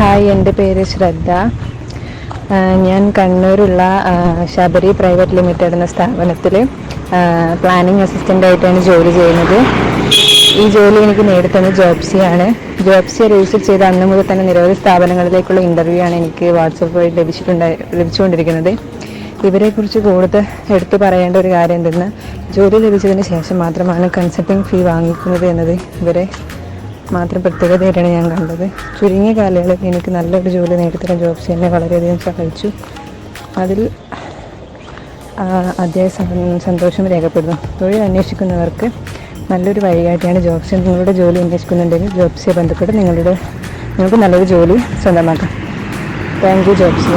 Hi എന്റെ പേര് ശ്രദ്ധ. ഞാൻ കണ്ണൂരുള്ള ശബരി പ്രൈവറ്റ് ലിമിറ്റഡ് എന്ന സ്ഥാപനത്തിൽ പ്ലാനിങ് അസിസ്റ്റന്റ് ആയിട്ടാണ് ജോലി ചെയ്യുന്നത്. ഈ ജോലി എനിക്ക് നേടിത്തന്ന ജോബ്സിയാണ് ജോബ്സിയെ രജിസ്റ്റർ ചെയ്ത അന്ന് മുതൽ തന്നെ നിരവധി സ്ഥാപനങ്ങളിലേക്കുള്ള ഇന്റർവ്യൂ ആണ് എനിക്ക് വാട്സപ്പ് വഴി ലഭിച്ചിട്ടുണ്ടായി ലഭിച്ചുകൊണ്ടിരിക്കുന്നത്. ഇവരെക്കുറിച്ച് കൂടുതൽ എടുത്തു പറയേണ്ട ഒരു കാര്യം എന്തെന്ന് ജോലി ലഭിച്ചതിന് ശേഷം മാത്രമാണ് കൺസൾട്ടിങ് ഫീ വാങ്ങിക്കുന്നത് എന്നത് ഇവരെ മാത്രം പ്രത്യേകതയായിട്ടാണ് ഞാൻ കണ്ടത്. ചുരുങ്ങിയ കാലയളവിൽ എനിക്ക് നല്ലൊരു ജോലി നേടിത്തരാൻ ജോബ്സ് എന്നെ വളരെയധികം സഹായിച്ചു. അതിൽ അദ്ദേഹം സന്തോഷം രേഖപ്പെടുന്നു. തൊഴിൽ അന്വേഷിക്കുന്നവർക്ക് നല്ലൊരു വഴികാട്ടിയാണ് ജോബ്സ്. നിങ്ങളുടെ ജോലി അന്വേഷിക്കുന്നുണ്ടെങ്കിൽ ജോബ്സിയെ ബന്ധപ്പെട്ട് നിങ്ങളുടെ നിങ്ങൾക്ക് നല്ലൊരു ജോലി സ്വന്തമാക്കാം. Thank you Jobsia